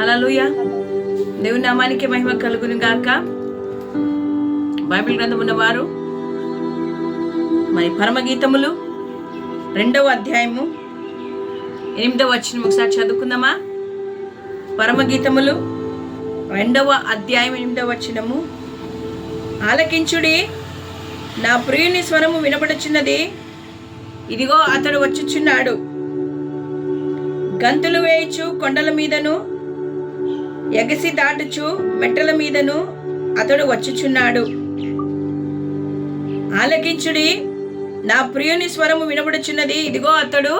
హలలుయ దేవుని నామానికి మహిమ కలుగును గాక. బైబిల్ గ్రంథం ఉన్నవారు మరి పరమగీతములు రెండవ అధ్యాయము ఎనిమిదవ వచ్చిన ఒకసారి చదువుకుందామా? పరమగీతములు రెండవ అధ్యాయం ఎనిమిదవ వచ్చినము ఆలకించుడి నా ప్రియుని స్వరము వినపడుచున్నది ఇదిగో అతడు వచ్చుచున్నాడు. గంతులు వేయచు కొండల మీదను ఎగసి దాటుచు మెట్టల మీదను అతడు వచ్చుచున్నాడు. ఆలకించుడి నా ప్రియుని స్వరము వినబడుచున్నది ఇదిగో అతడు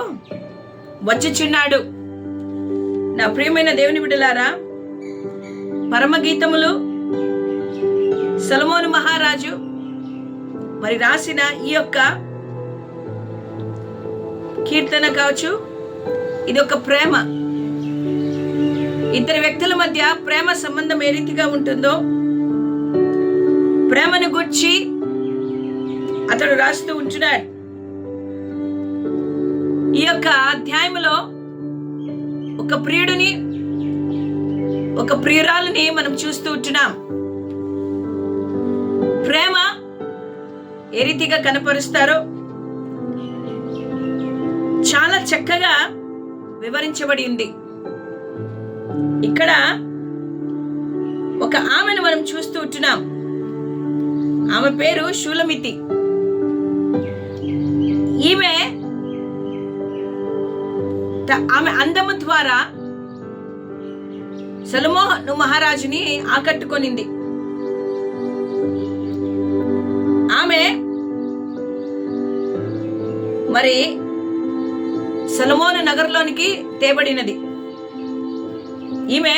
వచ్చుచున్నాడు. నా ప్రియమైన దేవుని బిడ్డలారా పరమగీతములు సలమోను మహారాజు మరి రాసిన ఈ యొక్క కీర్తన కావచ్చు ఇది ఒక ప్రేమ. ఇద్దరు వ్యక్తుల మధ్య ప్రేమ సంబంధం ఏ రీతిగా ఉంటుందో ప్రేమను గుర్చి అతడు రాస్తూ ఉంటున్నాడు ఈ యొక్క అధ్యాయంలో ఒక ప్రియుడిని ఒక ప్రియురాలని మనం చూస్తూ ఉంటున్నాం. ప్రేమ ఏ రీతిగా కనపరుస్తారో చాలా చక్కగా వివరించబడి ఉంది. ఇక్కడ ఒక ఆమెను మనం చూస్తూ ఉంటున్నాం. ఆమె పేరు శూలమితి. ఈమె త- ఆమె అందము ద్వారా సలమోహను మహారాజుని ఆకట్టుకొనింది. ఆమె మరి సలమోను నగర్లోనికి తేబడినది. ఈమె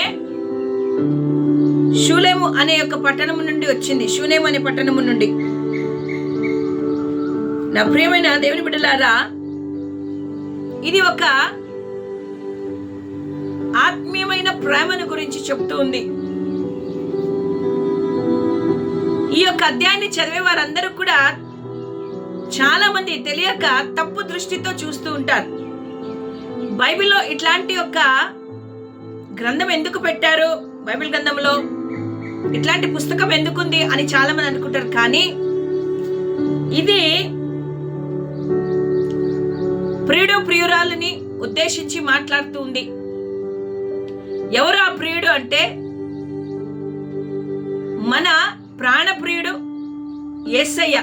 షూలేము అనే ఒక పట్టణము నుండి వచ్చింది. షూలేము అనే పట్టణము నుండి. నా ప్రియమైన దేవుని బిడ్డలారా ఇది ఒక ఆత్మీయమైన ప్రేమను గురించి చెప్తూ ఉంది. ఈ యొక్క అధ్యాయాన్ని చదివే వారందరూ కూడా చాలా మంది తెలియక తప్పు దృష్టితో చూస్తూ ఉంటారు. బైబిల్లో ఇట్లాంటి యొక్క గ్రంథం ఎందుకు పెట్టారు? బైబిల్ గ్రంథంలో ఇట్లాంటి పుస్తకం ఎందుకుంది అని చాలా మంది అనుకుంటారు కానీ ఇది ప్రియుడు ప్రియురాలని ఉద్దేశించి మాట్లాడుతూ ఉంది. ఎవరు ఆ ప్రియుడు అంటే? మన ప్రాణప్రియుడు యేసయ్య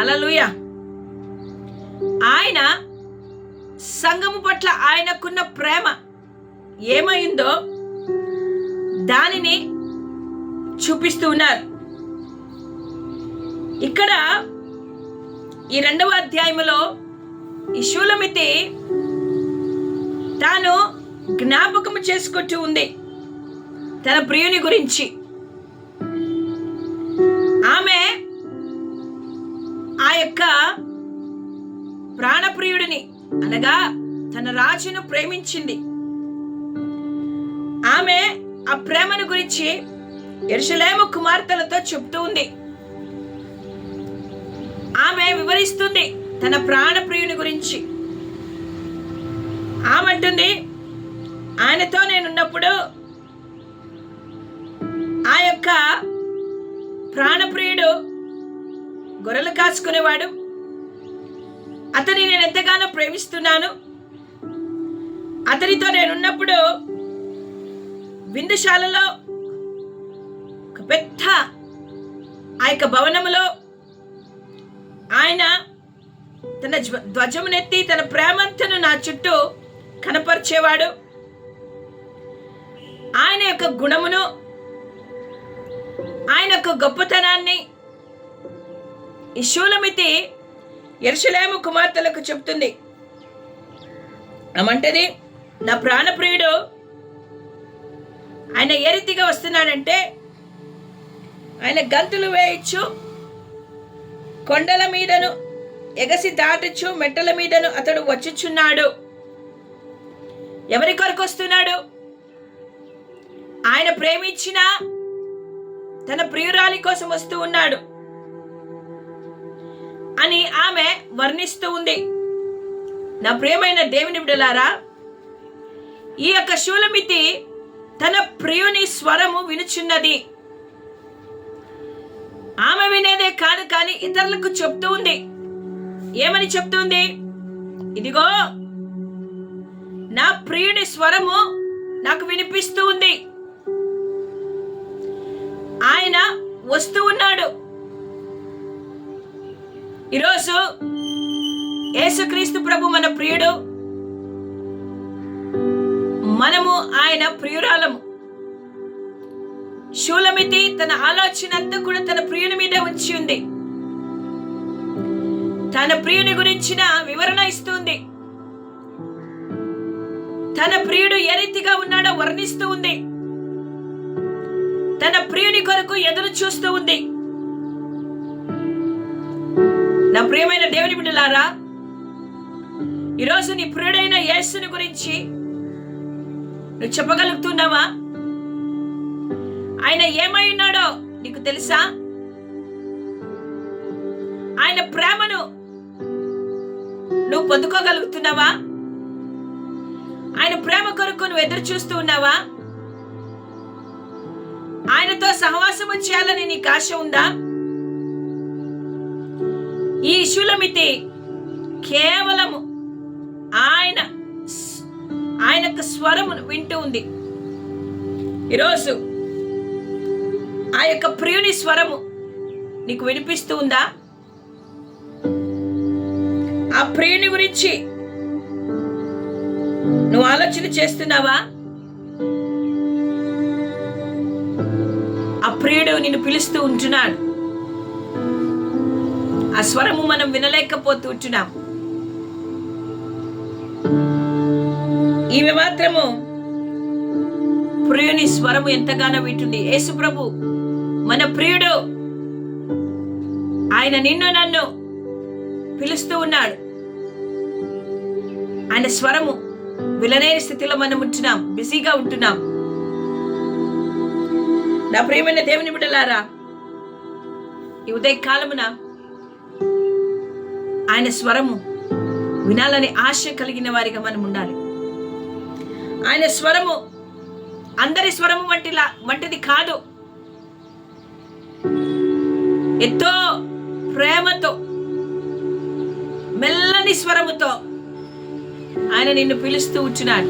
అలలుయ ఆయన సంఘము పట్ల ఆయనకున్న ప్రేమ ఏమైందో దానిని చూపిస్తూ ఉన్నారు. ఇక్కడ ఈ రెండవ అధ్యాయములో ఈ శూలమితి తాను జ్ఞాపకం చేసుకుంటూ ఉంది. తన ప్రియుని గురించి. ఆమె ఆ యొక్క ప్రాణప్రియుడిని అనగా తన రాజును ప్రేమించింది. ఆ ప్రేమను గురించి ఎరుసలేము కుమార్తెలతో చెప్తూ ఉంది. ఆమె వివరిస్తుంది తన ప్రాణప్రియుని గురించి. ఆమె అంటుంది ఆయనతో నేనున్నప్పుడు ఆ యొక్క ప్రాణప్రియుడు గొర్రెలు కాచుకునేవాడు అతని నేను ఎంతగానో ప్రేమిస్తున్నాను. అతనితో నేనున్నప్పుడు విందుశాలలో ఒక పెద్ద ఆ యొక్క భవనములో ఆయన తన ధ్వజమునెత్తి తన ప్రేమంతను నా చుట్టూ కనపరిచేవాడు. ఆయన యొక్క గుణమును ఆయన యొక్క గొప్పతనాన్ని ఈ శూలమితి ఎరుసలేము కుమార్తెలకు చెప్తుంది ఏమంటది నా ప్రాణప్రియుడు ఆయన ఏ రీతిగా వస్తున్నాడంటే ఆయన గంతులు వేయచ్చు కొండల మీదను ఎగసి దాటచ్చు మెట్టల మీదను అతడు వచ్చుచున్నాడు. ఎవరి కొరకు వస్తున్నాడు? ఆయన ప్రేమించిన తన ప్రియురాలి కోసం వస్తూ ఉన్నాడు. అని ఆమె వర్ణిస్తూ ఉంది. నా ప్రియమైన దేవుని బిడలారా ఈ యొక్క శూలమితి తన ప్రియుని స్వరము వినుచున్నది. ఆమె వినేదే కాదు కానీ ఇతరులకు చెప్తూ ఉంది. ఏమని చెప్తుంది ఇదిగో నా ప్రియుడి స్వరము నాకు వినిపిస్తూ ఉంది. ఆయన వస్తూ ఉన్నాడు. ఈరోజు యేసుక్రీస్తు ప్రభు మన ప్రియుడు మనము ఆయన ప్రియురాలము. శూలమితి తన ఆలోచన అంతా కూడా తన ప్రియుని మీద ఉంచి ఉంది. తన ప్రియుని గురించిన వివరణ ఇస్తుంది తన ప్రియుడు ఏ రీతిగా ఉన్నాడో వర్ణిస్తూ ఉంది. తన ప్రియుని కొరకు ఎదురు చూస్తూ ఉంది. నా ప్రియమైన దేవుని బిడ్డలారా ఈరోజు నీ ప్రియుడైన యేసుని గురించి నువ్వు చెప్పగలుగుతున్నావా? ఆయన ఏమై ఉన్నాడో నీకు తెలుసా? ఆయన ప్రేమను నువ్వు పొందుకోగలుగుతున్నావా? ఆయన ప్రేమ కొరకు నువ్వు ఎదురు చూస్తూ ఉన్నావా? ఆయనతో సహవాసము చేయాలని నీకు ఆశ ఉందా? ఈ శూలమితి కేవలము ఆయన ఆయన యొక్క స్వరము వింటూ ఉంది. ఈరోజు ఆ యొక్క ప్రియుని స్వరము నీకు వినిపిస్తూ ఉందా? ఆ ప్రియుని గురించి నువ్వు ఆలోచన చేస్తున్నావా? ఆ ప్రియుడు నిన్ను పిలుస్తూ ఉంటున్నాడు. ఆ స్వరము మనం వినలేకపోతూ ఉంటున్నాం. ఈమె మాత్రము ప్రియుని స్వరము ఎంతగానో వింటుంది. యేసు ప్రభు మన ప్రియుడు ఆయన నిన్ను నన్ను పిలుస్తూ ఉన్నాడు. ఆయన స్వరము విలనే స్థితిలో మనం ఉంటున్నాం బిజీగా ఉంటున్నాం. నా ప్రియమైన దేవుని బిడ్డలారా ఈ ఉదయ కాలమున ఆయన స్వరము వినాలని ఆశ కలిగిన వారిగా మనం ఉండాలి. ఆయన స్వరము అందరి స్వరము వంటిలా వంటిది కాదు. ఎంతో ప్రేమతో మెల్లని స్వరముతో ఆయన నిన్ను పిలుస్తూ ఉంచున్నాడు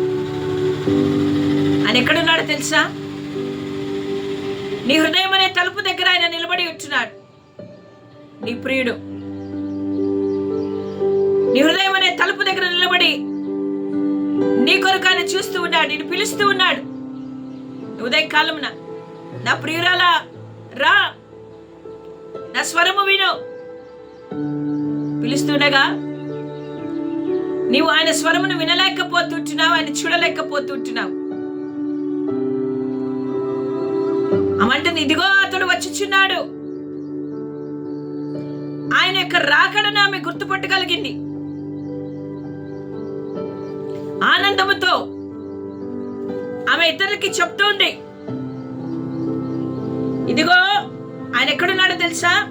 ఆయన ఎక్కడున్నాడు తెలుసా? నీ హృదయం అనే తలుపు దగ్గర ఆయన నిలబడి ఉంచున్నాడు నీ ప్రియుడు. నీ హృదయం అనే తలుపు దగ్గర నిలబడి నీ కొరకు ఆయన చూస్తూ ఉన్నాడు నేను పిలుస్తూ ఉన్నాడు. ఉదయ కాలమున నా ప్రియురాల రా. నా స్వరము విను. పిలుస్తుండగా నీవు ఆయన స్వరమును వినలేకపోతుంటున్నావు ఆయన చూడలేకపోతుంటున్నావు. అమంటుంది ఇదిగో అతడు వచ్చుచున్నాడు. ఆయన యొక్క రాకడను ఆమె గుర్తుపట్టగలిగింది. ఆనందముతో ఆమె ఇద్దరికి చెప్తోంది ఇదిగో ఆయన ఎక్కడున్నాడో తెలుసా?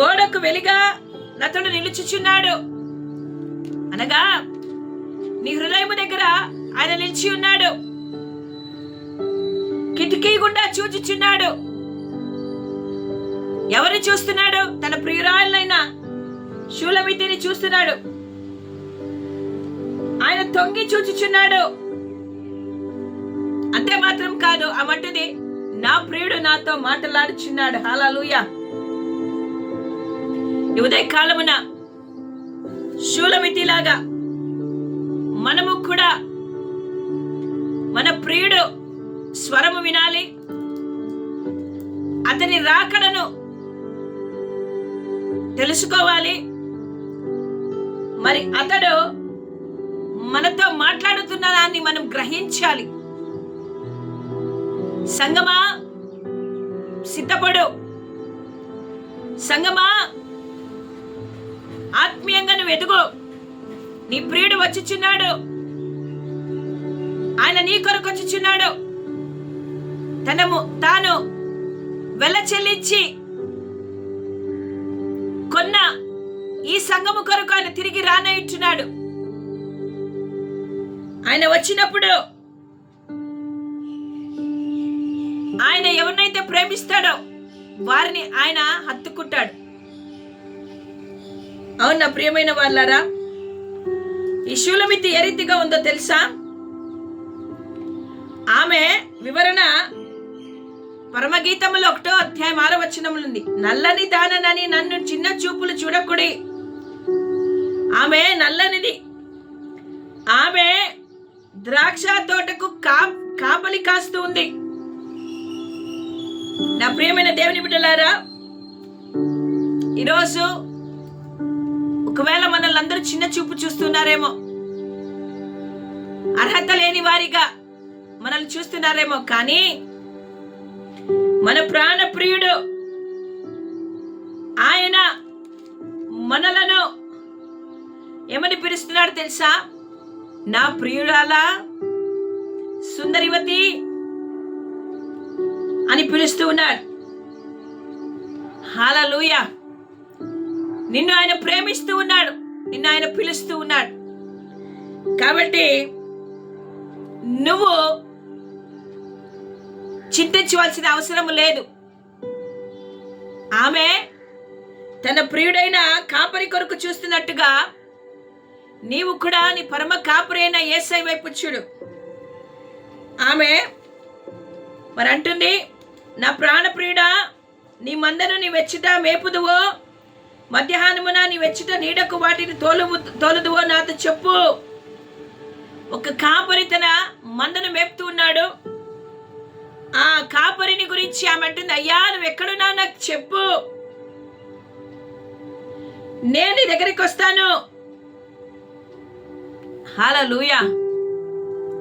గోడకు వెలిగా నతడు నిలుచుచున్నాడు. అనగా నీ హృదయము దగ్గర ఆయన నిలిచి ఉన్నాడు. కిటికీ గుండా చూచుచున్నాడు. ఎవరు చూస్తున్నాడు తన ప్రియురాలైన శూలమితిని చూస్తున్నాడు. ఆయన తొంగి చూచుచున్నాడు. అంతే మాత్రం కాదు ఆ మట్టిది నా ప్రియుడు నాతో మాట్లాడుచున్నాడు. హాలూయ ఉదయ కాలమున శూలమితిలాగా మనము కూడా మన ప్రియుడు స్వరము వినాలి. అతని రాకడను తెలుసుకోవాలి. మరి అతడు మనతో మాట్లాడుతున్న దాన్ని మనం గ్రహించాలి. సంగమా సిద్ధపడు. సంగమా ఆత్మీయంగా నువ్వు ఎదుగు. నీ ప్రియుడు వచ్చిచున్నాడు. ఆయన నీ కొరకు వచ్చిచున్నాడు. తనము తాను వెల చెల్లించి కొన్న ఈ సంఘము కొరకు ఆయన తిరిగి రానయిట్టున్నాడు ఆయన వచ్చినప్పుడు ఆయన ఎవరినైతే ప్రేమిస్తాడో వారిని ఆయన హత్తుకుంటాడు. అవునా ప్రియమైన వాళ్ళారా ఈ శూలమితి ఏ రీతిగా ఉందో తెలుసా? ఆమె వివరణ పరమగీతములు ఒకటో అధ్యాయం ఆరో ఉంది. నల్లని దాననని నన్ను చిన్న చూపులు చూడకుడి. ఆమె నల్లనిది ఆమె ద్రాక్ష తోటకు కా కాపలి కాస్తూ ఉంది. నా ప్రియమైన దేవుని బిడ్డలారా ఈరోజు ఒకవేళ మనల్ని అందరూ చిన్న చూపు చూస్తున్నారేమో అర్హత లేని వారిగా మనల్ని చూస్తున్నారేమో కానీ మన ప్రాణ ప్రియుడు ఆయన మనలను ఏమని పిలుస్తున్నాడు తెలుసా? నా ప్రియురాలా సుందరివతి అని పిలుస్తూ ఉన్నాడు. హాలూయ. నిన్ను ఆయన ప్రేమిస్తూ ఉన్నాడు. నిన్ను ఆయన పిలుస్తూ ఉన్నాడు. కాబట్టి నువ్వు చింతించవలసిన అవసరం లేదు. ఆమె తన ప్రియుడైన కాపరి కొరకు చూస్తున్నట్టుగా నీవు కూడా నీ పరమ కాపురైన ఏసై వైపు చూడు. ఆమె మరి అంటుంది నా ప్రాణప్రియుడా నీ మందను నీ వెచ్చిట మేపుదువో మధ్యాహ్నమున నీ వెచ్చిట నీడకు వాటిని తోలు తోలుదువో నాతో చెప్పు. ఒక కాపరి తన మందను మేపుతూ ఉన్నాడు. ఆ కాపరిని గురించి ఆమె అంటుంది అయ్యా నువ్వు ఎక్కడున్నావు? నాకు చెప్పు. నేను నీ దగ్గరికి వస్తాను. హాలూయా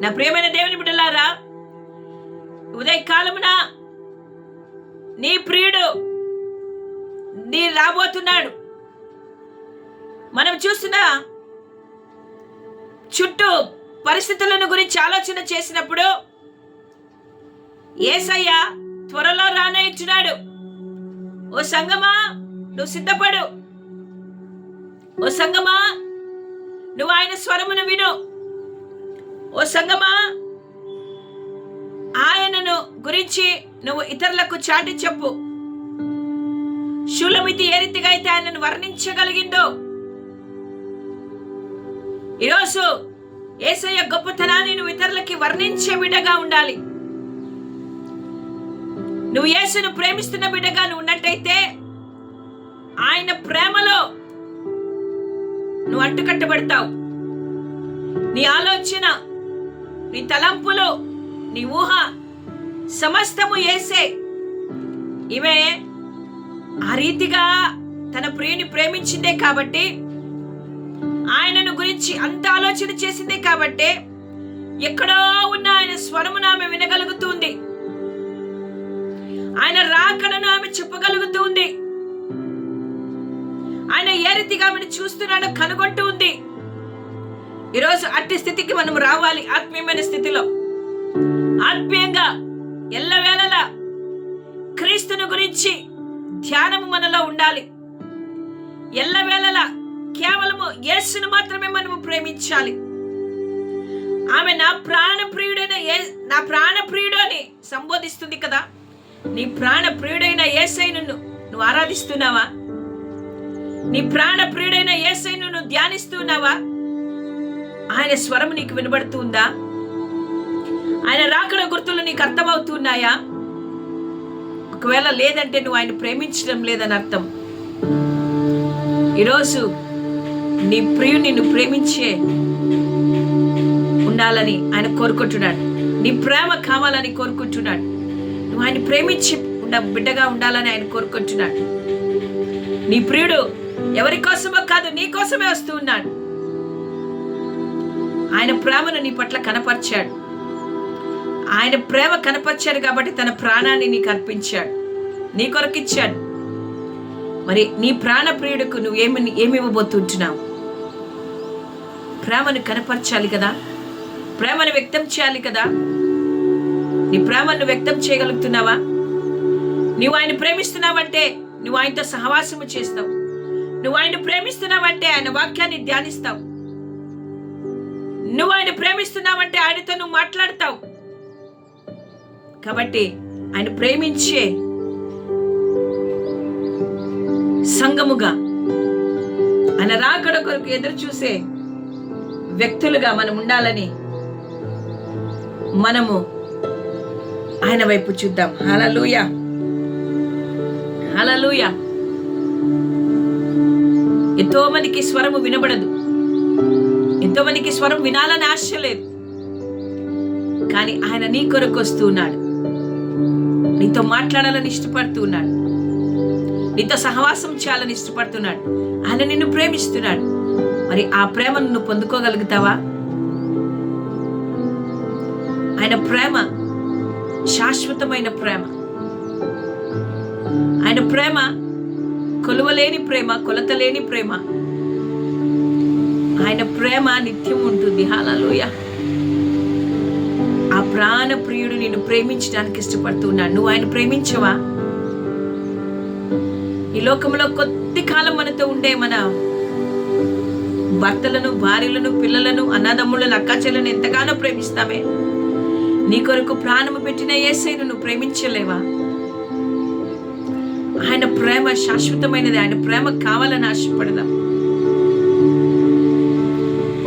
నా ప్రియమైన దేవుని బిడ్డలారా ఉదయకాలమున నీ ప్రియుడు నీ రాబోతున్నాడు. మనం చూస్తున్న చుట్టూ పరిస్థితులను గురించి ఆలోచన చేసినప్పుడు ఏసయ్య త్వరలో రానయిచున్నాడు ఓ సంగమా నువ్వు సిద్ధపడు. ఓ సంగమా నువ్వు ఆయన స్వరమును విను. ఓ సంగమా ఆయనను గురించి నువ్వు ఇతరులకు చాటి చెప్పు. శూలమితి ఏ రీతిగా అయితే ఆయనను వర్ణించగలిగిందో. ఈరోజు ఏసయ్య గొప్పతనాన్ని నువ్వు ఇతరులకి వర్ణించే బిడ్డగా ఉండాలి. నువ్వు యేసును ప్రేమిస్తున్న బిడ్డగా నువ్వు ఉన్నట్టయితే ఆయన ప్రేమలో నువ్వు అంటుకట్టబడతావు నీ ఆలోచన నీ తలంపులు నీ ఊహ సమస్తము ఏసే. ఈమె ఆ రీతిగా తన ప్రియుని ప్రేమించిందే కాబట్టి ఆయనను గురించి అంత ఆలోచన చేసిందే కాబట్టి ఎక్కడో ఉన్న ఆయన స్వరమును ఆమె వినగలుగుతుంది ఆయన రాకడను ఆమె చెప్పగలుగు రీతిగా ఆమెను చూస్తున్నాడో కనుగొంటూ ఉంది. ఈరోజు అట్టి స్థితికి మనం రావాలి ఆత్మీయమైన స్థితిలో. ఆత్మీయంగా ఎల్లవేళలా క్రీస్తుని గురించి ధ్యానము మనలో ఉండాలి. ఎల్లవేళలా కేవలము యేసును మాత్రమే మనము ప్రేమించాలి. ఆమె నా ప్రాణ ప్రియుడైన ఏ నా ప్రాణ ప్రియుడు అని సంబోధిస్తుంది కదా. నీ ప్రాణ ప్రియుడైన ఏసైను నువ్వు ఆరాధిస్తున్నావా? నీ ప్రాణ ప్రియుడైన ఏసైను నువ్వు ధ్యానిస్తున్నావా ఆయన స్వరం నీకు వినబడుతుందా ఆయన రాకడ గుర్తులు నీకు అర్థమవుతున్నాయా ఒకవేళ లేదంటే నువ్వు ఆయన ప్రేమించడం లేదని అర్థం. ఈరోజు నీ ప్రియుడు నిన్ను ప్రేమించే ఉండాలని ఆయన కోరుకుంటున్నాడు. నీ ప్రేమ కావాలని కోరుకుంటున్నాడు. నువ్వు ఆయన ప్రేమించి ఉండ బిడ్డగా ఉండాలని ఆయన కోరుకుంటున్నాడు. నీ ప్రియుడు ఎవరి కోసమో కాదు నీ కోసమే వస్తూ ఉన్నాడు. ఆయన ప్రేమను నీ పట్ల కనపరిచాడు. ఆయన ప్రేమ కనపరిచాడు కాబట్టి తన ప్రాణాన్ని నీకు అర్పించాడు. నీ కొరకిచ్చాడు మరి నీ ప్రాణ ప్రియుడికి నువ్వు ఏమి ఏమి ఇవ్వబోతుంటున్నావు ప్రేమను కనపరచాలి కదా? ప్రేమను వ్యక్తం చేయాలి కదా? నీ ప్రేమను వ్యక్తం చేయగలుగుతున్నావా? నువ్వు ఆయన ప్రేమిస్తున్నావంటే నువ్వు ఆయనతో సహవాసము చేస్తావు. నువ్వు ఆయన ప్రేమిస్తున్నావంటే ఆయన వాక్యాన్ని ధ్యానిస్తావు. నువ్వు ఆయన ప్రేమిస్తున్నావంటే ఆయనతో నువ్వు మాట్లాడతావు. కాబట్టి ఆయన ప్రేమించే సంగముగా ఆయన రాకడ కొరకు ఎదురు చూసే వ్యక్తులుగా మనం ఉండాలని మనము ఆయన వైపు చూద్దాం. హలలుయ హలలుయా ఎంతో మందికి స్వరము వినబడదు. ఎంతో మందికి స్వరం వినాలని ఆశ లేదు. కానీ ఆయన నీ కొరకు వస్తూ ఉన్నాడు. నీతో మాట్లాడాలని ఇష్టపడుతూ ఉన్నాడు. నీతో సహవాసం చేయాలని ఇష్టపడుతున్నాడు. ఆయన నిన్ను ప్రేమిస్తున్నాడు. మరి ఆ ప్రేమను నువ్వు పొందుకోగలుగుతావా? ఆయన ప్రేమ శాశ్వతమైన ప్రేమ. ఆయన ప్రేమ కొలువలేని ప్రేమ కొలతలేని ప్రేమ. ఆయన ప్రేమ నిత్యం ఉంటుంది. హాలలోయ ఆ ప్రాణ ప్రియుడు నిన్ను ప్రేమించడానికి ఇష్టపడుతున్నాడు. నువ్వు ఆయన ప్రేమించవా? ఈ లోకంలో కొద్ది కాలం మనతో ఉండే మన భర్తలను భార్యలను పిల్లలను అన్నదమ్ములను అక్కాచెలను ఎంతగానో ప్రేమిస్తామే. నీ కొరకు ప్రాణము పెట్టిన ఏసైను నువ్వు ప్రేమించలేవా? ఆయన ప్రేమ శాశ్వతమైనది ఆయన ప్రేమ కావాలని ఆశపడదాం.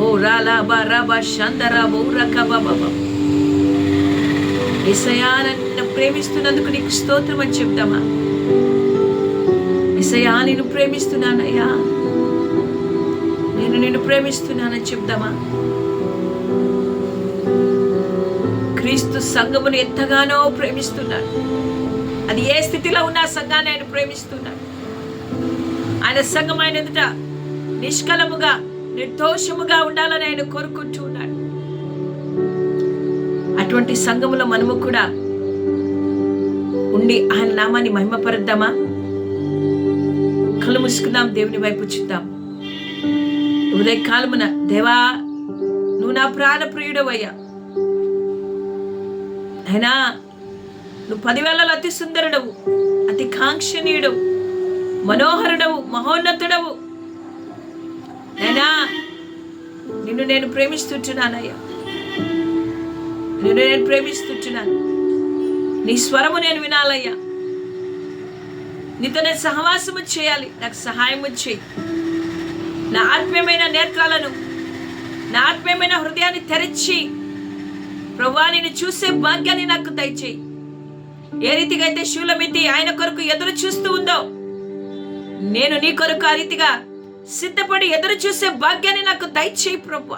ఓ రాలా బా రాబా శాంతరా ఓ రకబా బాబా ఎసయా నన్ను ప్రేమిస్తున్నందుకు నీకు స్తోత్రం అని చెప్దామా? ఇసయా నేను ప్రేమిస్తున్నానయ్యా. నేను నిన్ను ప్రేమిస్తున్నానని చెప్దామా? క్రీస్తు సంఘమును ఎంతగానో ప్రేమిస్తున్నాడు. అది ఏ స్థితిలో ఉన్న సంఘాన్ని ఆయన ప్రేమిస్తున్నాడు. ఆయన సంఘం ఆయన ఎదుట నిష్కలముగా నిర్దోషముగా ఉండాలని ఆయన కోరుకుంటూ ఉన్నాడు. అటువంటి సంఘములో మనము కూడా ఉండి ఆయన నామాన్ని మహిమపరుద్దామా? కళ్ళు మూసుకుందాం దేవుని వైపు చూద్దాం. ఉదయ కాలమున దేవా నువ్వు నా ప్రాణ ప్రియుడవయ్యా అయినా నువ్వు పదివేలలో అతి సుందరుడవు అతి కాంక్షణీయుడవు మనోహరుడవు మహోన్నతుడవు. నైనా నిన్ను నేను ప్రేమిస్తుంటున్నానయ్యా. నిన్ను నేను ప్రేమిస్తుంటున్నాను. నీ స్వరము నేను వినాలయ్యా. నీతో నేను సహవాసము చేయాలి. నాకు సహాయము చేయి. నా ఆత్మీయమైన నేత్రాలను నా ఆత్మీయమైన హృదయాన్ని తెరచి ప్రభా నేను చూసే భాగ్యాన్ని నాకు దయచేయి. ఏ రీతిగా అయితే శూలమితి ఆయన కొరకు ఎదురు చూస్తూ ఉందో నేను నీ కొరకు ఆ రీతిగా సిద్ధపడి ఎదురు చూసే భాగ్యాన్ని నాకు దయచేయి ప్రభు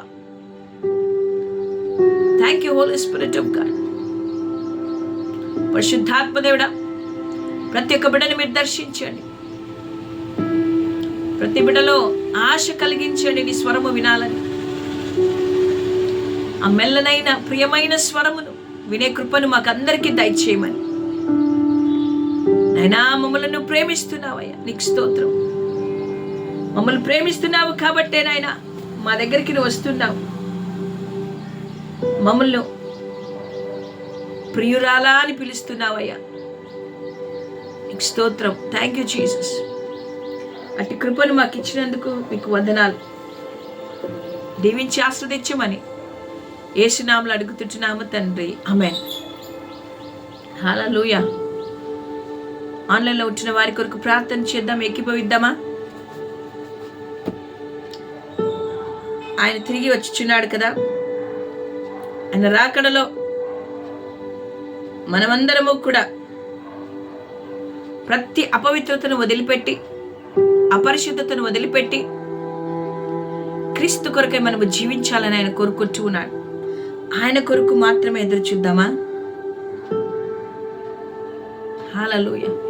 thank you holy spirit of God పరిశుద్ధాత్మదేవుడా ప్రతి ఒక్క బిడ్డను మీరు దర్శించండి. ప్రతి బిడ్డలో ఆశ కలిగించండి నీ స్వరము వినాలని. ఆ మెల్లనైన ప్రియమైన స్వరమును వినే కృపను మాకందరికీ దయచేయమని. నైనా మమ్మల్ని నువ్వు ప్రేమిస్తున్నావయ్యా. నీకు స్తోత్రం. మమ్మల్ని ప్రేమిస్తున్నావు కాబట్టే నాయన మా దగ్గరికి నువ్వు వస్తున్నావు. మమ్మల్ని ప్రియురాలా అని పిలుస్తున్నావయ్యా. నీకు స్తోత్రం. థ్యాంక్ యూ జీసస్ అట్టి కృపను మాకు ఇచ్చినందుకు మీకు వందనాలు. దీవించి ఆస్వాదించమని ఏసునాములు అడుగుతుంటున్నాము తండ్రి. ఆమె హాలూయా ఆన్లైన్లో వచ్చిన వారి కొరకు ప్రార్థన చేద్దాం ఎక్కిపోయిద్దామా ఆయన తిరిగి వచ్చిచున్నాడు కదా. ఆయన రాకడలో మనమందరము కూడా ప్రతి అపవిత్రతను వదిలిపెట్టి అపరిశుద్ధతను వదిలిపెట్టి క్రీస్తు కొరకై మనము జీవించాలని ఆయన కోరుకుంటూ ఉన్నాడు. ఆయన కొరకు మాత్రమే ఎదురు చూద్దామా? హాలలోయ.